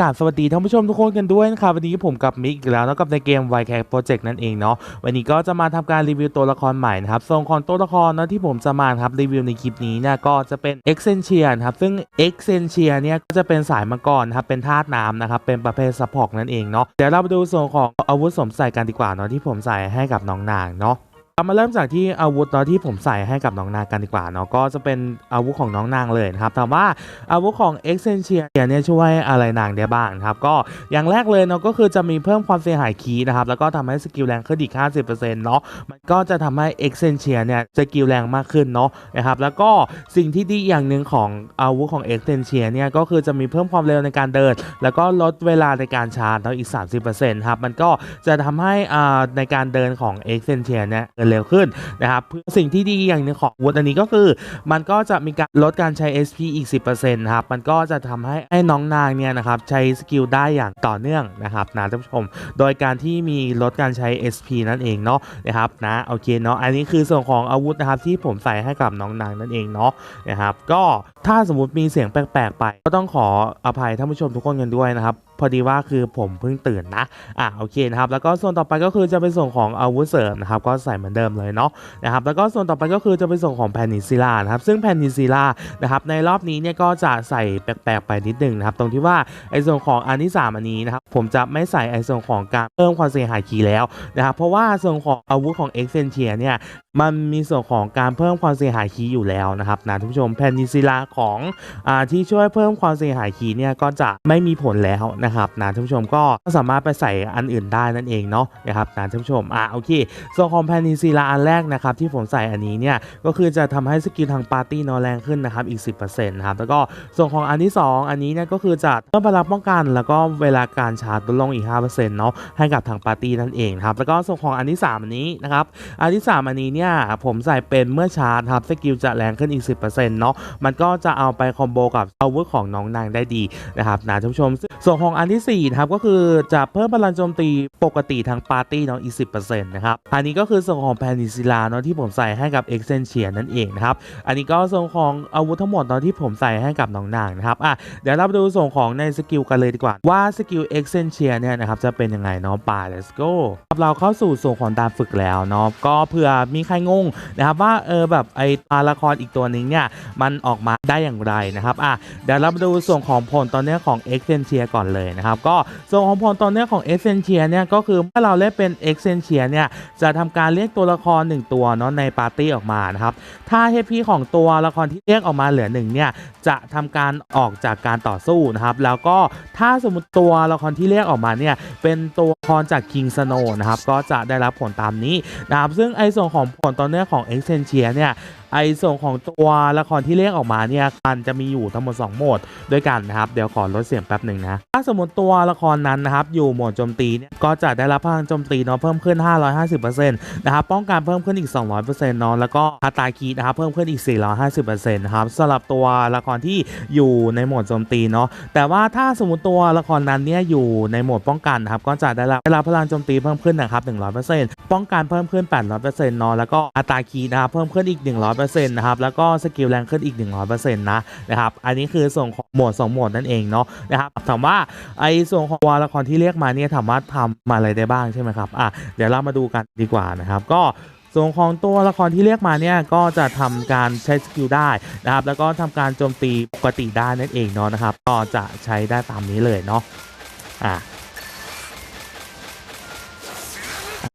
กราบสวัสดีท่านผู้ชมทุกคนกันด้วยนะครับวันนี้ผมกับมิกอีกแล้วนะกับในเกม y c a t Project นั่นเองเนาะวันนี้ก็จะมาทำการรีวิวตัวละครใหม่นะครับทรงของตัวละครนะที่ผมจะมาครับรีวิวในคลิปนี้เนี่ยก็จะเป็น e x c e n t i a นครับซึ่ง e x c e n t i a เนี่ยก็จะเป็นสายมังกรนะครับเป็นธาตุน้ำนะครับเป็นประเภทซัพพอร์ตนั่นเองเนาะเดี๋ยวเราไปดูส่วนของอาวุธสมใส่กันดีกว่าเนาะที่ผมใส่ให้กับน้องนางเนาะ เรามาเริ่มจากที่อาวุธเนาะที่ผมใส่ให้กับน้องนางกันดีกว่าเนาะก็จะเป็นอาวุธของน้องนางเลยนะครับถามว่าอาวุธของ e x c e n t i a เนี่ยช่วยอะไรนางได้บ้างนะครับก็อย่างแรกเลยเนาะก็คือจะมีเพิ่มความเสียหายคีนะครับแล้วก็ทำให้สกิลแรงขึ้นอีก50%เนาะมันก็จะทำให้ e x c e n t i a เนี่ยสกิลแรงมากขึ้นเนาะนะครับแล้วก็สิ่งที่ดีอย่างหนึ่งของอาวุธของ e x c e n t i a เนี่ยก็คือจะมีเพิ่มความเร็วในการเดิน แล้วก็ลดเวลาในการชาร์จเนาะอีก 30%ครับมันก็จะทำให้อ่าในการเดินของ e x c e n t i a เนี่ยเดินเร็วขึ้นนะครับสิ่งที่ดีอย่างนึงของอาวุธอันนี้ก็คือ มันก็จะมีการลดการใช้ SP อีก 10%นะครับมันก็จะทำให้ให้น้องนางเนี่ยนะครับใช้สกิลได้อย่างต่อเนื่องนะครับนะท่านผู้ชม โดยการที่มีลดการใช้ SP นั่นเองเนาะนะครับนะโอเคเนาะอันนี้คือส่วนของอาวุธนะครับที่ผมใส่ให้กับน้องนางนั่นเองเนาะนะครับก็ถ้าสมมติมีเสียงแปลกๆไป ก็ต้องขออภัยท่านผู้ชมทุกคนกันด้วยนะครับ พอดีว่าคือผมเพิ่งตื่นนะ อะโอเคนะครับ แล้วก็ส่วนต่อไปก็คือจะเป็นส่วนของอาวุธเสริมนะครับ ก็ใส่เหมือนเดิมเลยเนาะนะครับ แล้วก็ส่วนต่อไปก็คือจะเป็นส่งของแพนิซิล่านะครับ ซึ่งแพนิซิล่านะครับในรอบนี้เนี่ยก็จะใส่แปลกๆไปนิดนึงนะครับ ตรงที่ว่าไอ้ส่วนของอันที่สามอันนี้นะครับ ผมจะไม่ใส่ไอ้ส่วนของการเพิ่มความเสียหายคีแล้วนะครับ เพราะว่าส่วนของอาวุธของเอ็กเซนเชียเนี่ยมันมีส่วนของการเพิ่มความเสียหายคีอยู่แล้วนะครับนะท่านผู้ชมแพนิซิล่าของอ่าที่ช่วยเพิ่มความเสียหายคีเนี่ยก็จะไม่มีผลแล้วนะนะครับนะท่านผู้ชมก็สามารถไปใส่อันอื่นได้นั่นเองเนาะนะครับนะท่านผู้ชมอะโอเคส่วนของแพนิซิลาอันแรกนะครับที่ผมใส่อันนี้เนี่ยก็คือจะทำให้สกิลทางปาร์ตี้นอแรงขึ้นนะครับอีก 10%นะครับแล้วก็ส่วนของอันที่ 2 อันนี้เนี่ยก็คือจะเพิ่มพลังป้องกัน แล้วก็เวลาการชาร์จลดลงอีก5%เนาะให้กับทางปาร์ตี้นั่นเองครับแล้วก็ส่วนของอันที่ 3 อันนี้นะครับอันที่ 3 อันนี้เนี่ยผมใส่เป็นเมื่อชาร์จครับสกิลจะแรงขึ้นอีก 10%เนาะมันก็จะเอาไปคอมโบกับอาวุธของน้องนางได้ดีนะครับนะท่านผู้ชมส่วนของอันที่ 4 นะครับ ก็คือจะเพิ่มพลังโจมตีปกติทางปาร์ตี้เนาะอีก10%นะครับ อันนี้ก็คือส่วนของแพนิซิลาเนาะที่ผมใส่ให้กับเอ็กเซนเชียนั่นเองนะครับ อันนี้ก็ส่วนของอาวุธทั้งหมดเนาะที่ผมใส่ให้กับน้องนางนะครับอะเดี๋ยวเราไปดูส่วนของในสกิลกันเลยดีกว่า ว่าสกิลเอ็กเซนเชียเนี่ยนะครับจะเป็นยังไงเนาะป่า let's go ครับเราเข้าสู่ส่วนของการฝึกแล้วเนาะก็เผื่อมีใครงงนะครับว่าเออแบบไอตัวละครอีกตัวนึงเนี่ยมันออกมาได้อย่างไรนะครับอะเดี๋ยวเรามาดูส่วนของผลตอนนี้ของเอ็กเซนเชียก่อนเลยนะครับก็ส่วนของผลตอนเนี้ของเอ็กเซนเชียเนี่ยก็คือเมื่อเราเล่นเป็นเอ็กเซนเชียเนี่ยจะทำการเรียกตัวละคร 1 ตัวเนาะในปาร์ตี้ออกมานะครับถ้า HP ของตัวละครที่เรียกออกมาเหลือ1เนี่ยจะทำการออกจากการต่อสู้นะครับแล้วก็ถ้าสมมติตัวละครที่เรียกออกมาเนี่ยเป็นตัวละครจาก King Snow นะครับก็จะได้รับผลตามนี้นะครับซึ่งไอส่วนของผลตอนเนี้ยของ e x c e n t i a เนี่ยไอส่วนของตัวละครที่เรียกออกมาเนี่ยมันจะมีอยู่ทั้งหมด 2 โหมดด้วยกันนะครับ เดี๋ยวขอลดเสียงแป๊บหนึ่งนะ ถ้าสมมติตัวละครนั้นนะครับอยู่โหมดโจมตีเนี่ยก็จะได้รับพลังโจมตีเนาะเพิ่มขึ้น 550%นะครับป้องกันเพิ่มขึ้นอีก 200%เนาะแล้วก็อัตราคีนะครับเพิ่มขึ้นอีก 450%นะครับสำหรับตัวละครที่อยู่ในโหมดโจมตีเนาะแต่ว่าถ้าสมมติตัวละครนั้นเนี่ยอยู่ในโหมดป้องกันนะครับก็จะได้รับได้รับพลังโจมตีเพิ่มขึ้นนะครับ100%ป้องกันเพิ่มขึ้น 800%เนาะแล้วก็อัตราคีนะครับเพิ่มขึ้นอีก 100%นะครับแล้วก็สกิลแรงขึ้นอีก 100%นะนะครับอันนี้คือส่วนของหมวด2หมวดนั่นเองเนาะนะครับถามว่าไอ้ส่วนของตัวละครที่เรียกมาเนี่ยถามว่าทำมาอะไรได้บ้างใช่ไหมครับอะเดี๋ยวเรามาดูกันดีกว่านะครับ ก็ส่วนของตัวละครที่เรียกมาเนี่ยก็จะทำการใช้สกิลได้นะครับแล้วก็ทำการโจมตีปกติได้นั่นเองเนาะนะครับ ก็จะใช้ได้ตามนี้เลยเนาะอะ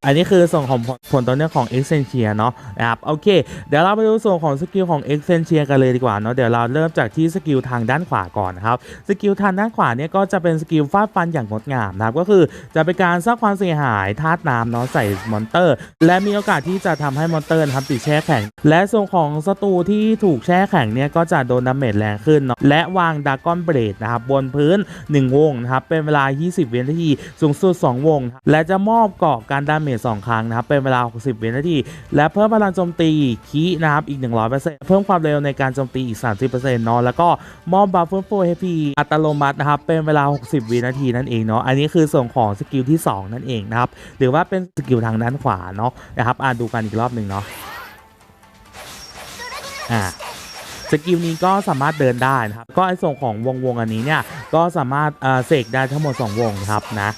อันนี้คือส่วนของผลผลตอนนี้ของ e x c e n t i a เนาะนะครับโอเค เดี๋ยวเราไปดูส่วนของสกิลของ e x c e n t i a กันเลยดีกว่าเนาะเดี๋ยวเราเริ่มจากที่สกิลทางด้านขวาก่อนนะครับสกิลทางด้านขวาเนี่ยก็จะเป็นสกิลฟาดฟันอย่างงดงามนะครับก็คือจะเป็นการสร้างความเสียหายธาตุน้ำเนาะใส่มอนเตอร์ และมีโอกาสที่จะทำให้มอนเตอร์นะครับติดแช่แข็ง และส่วนของศัตรูที่ถูกแช่แข็งเนี่ยก็จะโดนดาเมจแรงขึ้นเนาะและวางดากอนเบรดนะครับบนพื้น 1 วงนะครับเป็นเวลา 20 วินาทีสูงสุด 2 วง และจะมอบเกาะการดาเมจ2ครั้งนะครับเป็นเวลา 60 วินาที และเพิ่มพลังโจมตีคีนะครับอีก 100%เพิ่มความเร็วในการโจมตีอีก 30%เนาะแล้วก็มอบบัฟเฟอร์โฟเฮพีอัตโนมัตินะครับเป็นเวลา 60 วินาทีนั่นเองเนาะอันนี้คือส่วนของสกิลที่ 2 นั่นเองนะครับหรือว่าเป็นสกิลทางด้านขวาเนาะนะครับอ่านดูกันอีกรอบหนึ่งเนาะอ่าสกิลนี้ก็สามารถเดินได้นะครับ ก็ไอส่วนของวงวงอันนี้เนี่ย ก็สามารถเอ่อเสกได้ทั้งหมด 2 วงครับนะ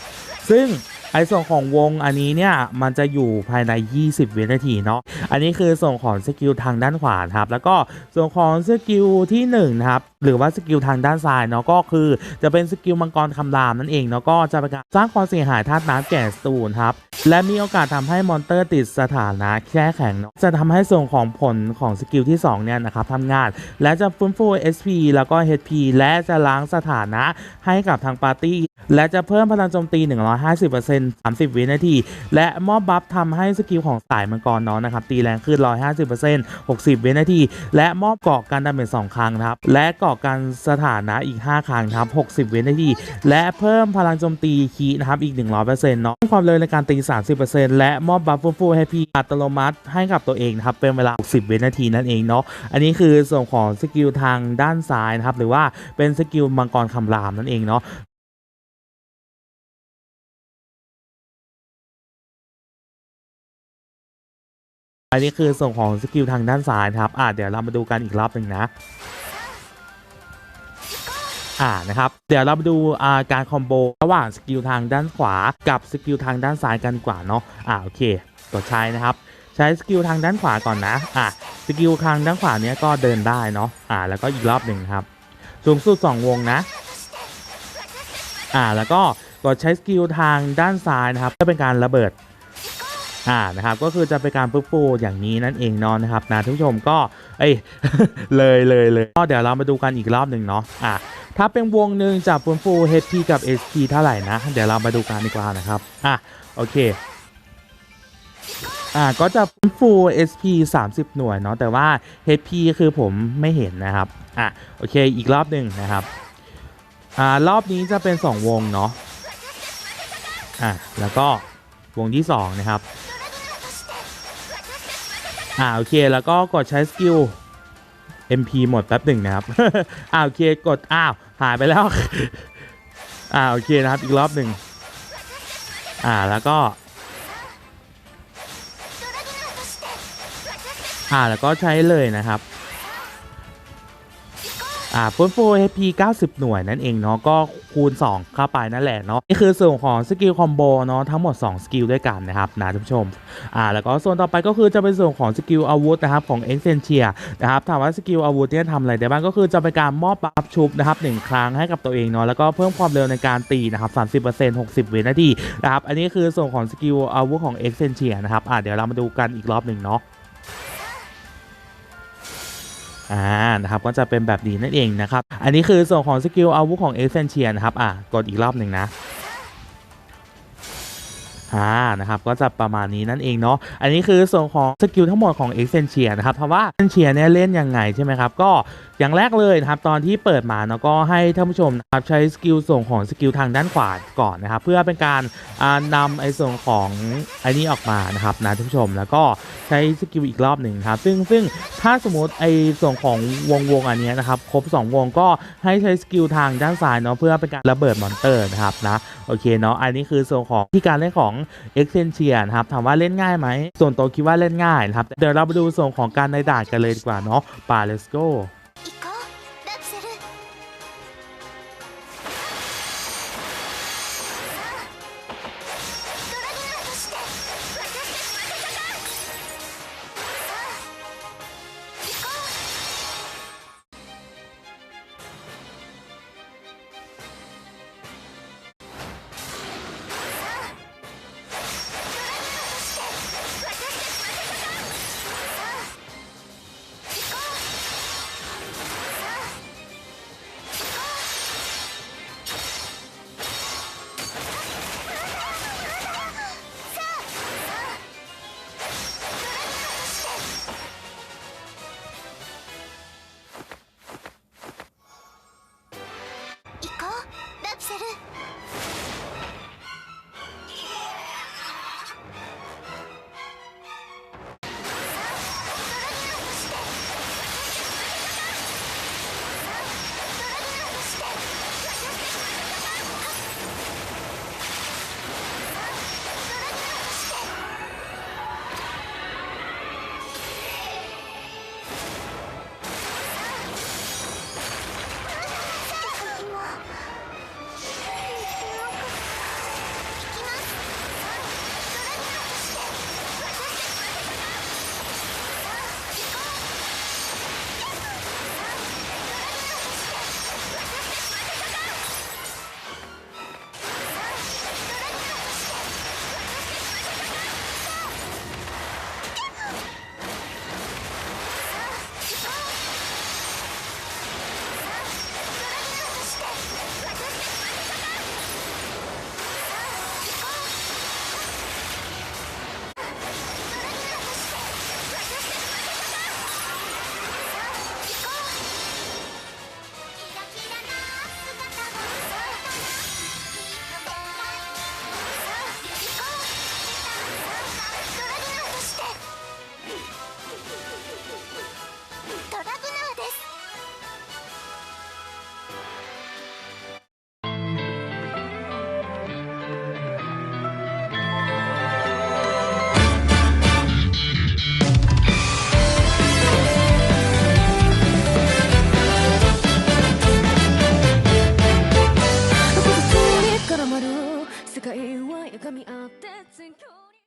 ซึ่ง ไอส่วนของวงอันนี้เนี่ยมันจะอยู่ภายใน 20 วินาทีเนาะอันนี้คือส่วนของสกิลทางด้านขวานครับแล้วก็ส่วนของสกิลที่1นะครับ หรือว่าสกิลทางด้านซ้ายเนาะก็คือจะเป็นสกิลมังกรคำรามนั่นเองเนาะก็จะเป็นการสร้างความเสียหายธาตุน้ำแก่สตูนครับและมีโอกาสทำให้มอนเตอร์ติดสถานะแช่แข็งเนาะจะทำให้ส่วนของผลของสกิลที่2เนี่ยนะครับทำงาน และจะฟื้นฟู SP แล้วก็ HP และจะล้างสถานะให้กับทางปาร์ตี้และจะเพิ่มพลังโจมตี 150% 30 วินาที และมอบบัฟทำให้สกิลของสายมังกรเนาะนะครับ ตีแรงขึ้น 150% 60 วินาที และมอบเกาะการดาเมจ2ครั้งนะครับ และเกาะการสถานะอีก 5 ครั้งครับ 60 วินาที และเพิ่มพลังโจมตีคีนะครับอีก 100%เนาะความเร็วในการตี 30%และมอบบัฟฟูฟูให้พีอัตโนมัติให้กับตัวเองนะครับเป็นเวลา 60 วินาทีนั่นเองเนาะอันนี้คือส่วนของสกิลทางด้านซ้ายนะครับหรือว่าเป็นสกิลมังกรคำรามนั่นเองเนาะอันนี้คือส่วนของสกิลทางด้านซ้ายครับอ่าเดี๋ยวเรามาดูกันอีกรอบหนึ่งนะ่านะครับ เดี๋ยวเรามาดูอาการคอมโบระหว่างสกิลทางด้านขวากับสกิลทางด้านซ้ายกันกว่าเนาะอ่าโอเคกดใช้นะครับ ใช้สกิลทางด้านขวาก่อนนะอ่าสกิลทางด้านขวาเนี้ยก็เดินได้เนาะอ่าแล้วก็อีกรอบหนึ่งครับสูงสุด2วงนะอ่าแล้วก็กดใช้สกิลทางด้านซ้ายนะครับเพื่อเป็นการระเบิดอ่านะครับก็คือจะเป็นการปุ๊บปูอย่างนี้นั่นเองนอนนะครับนะท่านผู้ชมก็ เอ้ยเลยเลยเลยก็เดี๋ยวเรามาดูกันอีกรอบหนึ่งเนาะอ่าถ้าเป็นวงหนึ่งจะฟื้นฟู HP กับ SP เท่าไหร่นะ เดี๋ยวเรามาดูกันดีกว่านะครับอะโอเคอ่าก็จะฟื้นฟู SP 30 หน่วยเนาะแต่ว่า HP คือผมไม่เห็นนะครับอะโอเคอีกรอบหนึ่งนะครับอ่ารอบนี้จะเป็น 2 วงเนาะอะแล้วก็วงที่ 2 นะครับ อ่าโอเคแล้วก็กดใช้สกิล MP หมดแป๊บหนึ่งนะครับ อ่าโอเคกดอ้าวหายไปแล้ว อ่าโอเคนะครับอีกรอบหนึ่งอ่าแล้วก็ อ่าแล้วก็ใช้เลยนะครับ อ่าฟื้นฟู HP 90 หน่วยนั่นเองเนาะก็คูณ 2 เข้าไปนั่นแหละเนาะนี่คือส่วนของสกิลคอมโบเนาะทั้งหมด 2 สกิลด้วยกันนะครับนะท่านผู้ชมอ่าแล้วก็ส่วนต่อไปก็คือจะเป็นส่วนของสกิลอาวุธนะครับของ e x c e n t i a นะครับถามว่าสกิลอาวุธเนี่ยทำอะไรได้บ้างก็คือจะเป็นการมอบบัฟชุบนะครับหนึ่งครั้งให้กับตัวเองเนาะแล้วก็เพิ่มความเร็วในการตีนะครับ30% 60 วินาทีนะครับอันนี้คือส่วนของสกิลอาวุธของ e x c e n t i a นะครับอ่าเดี๋ยวเรามาดูกันอีกรอบหนึ่งเนาะ อ่านะครับก็จะเป็นแบบนี้นั่นเองนะครับ อันนี้คือส่วนของสกิลอาวุธของ e x c e n t i a นะครับอะกดอีกรอบหนึ่งนะ อ่านะครับก็จะประมาณนี้นั่นเองเนาะอันนี้คือส่วนของสกิลทั้งหมดของ e x c e n t i a นะครับเพราะว่า e x c e n t i a เนี่ยเล่นยังไงใช่ไหมครับก็อย่างแรกเลยนะครับตอนที่เปิดมาเนาะก็ให้ท่านผู้ชมนะครับใช้สกิลส่วนของสกิลทางด้านขวาก่อนนะครับเพื่อเป็นการอ่านำไอ้ส่วนของไอ้นี้ออกมานะครับนะท่านผู้ชมแล้วก็ใช้สกิลอีกรอบหนึ่งครับซึ่งซึ่งถ้าสมมติไอ้ส่วนของวงวงอันนี้นะครับครบ 2 วงก็ให้ใช้สกิลทางด้านซ้ายเนาะเพื่อเป็นการระเบิดมอนเตอร์นะครับนะโอเคเนาะอันนี้คือส่วนของที่การเล่นของเอ็กเซนเชียนะครับถามว่าเล่นง่ายไหม ส่วนตัวคิดว่าเล่นง่ายนะครับ เดี๋ยวเราไปดูส่วนของการในด่านกันเลยดีกว่าเนาะปาเลสโก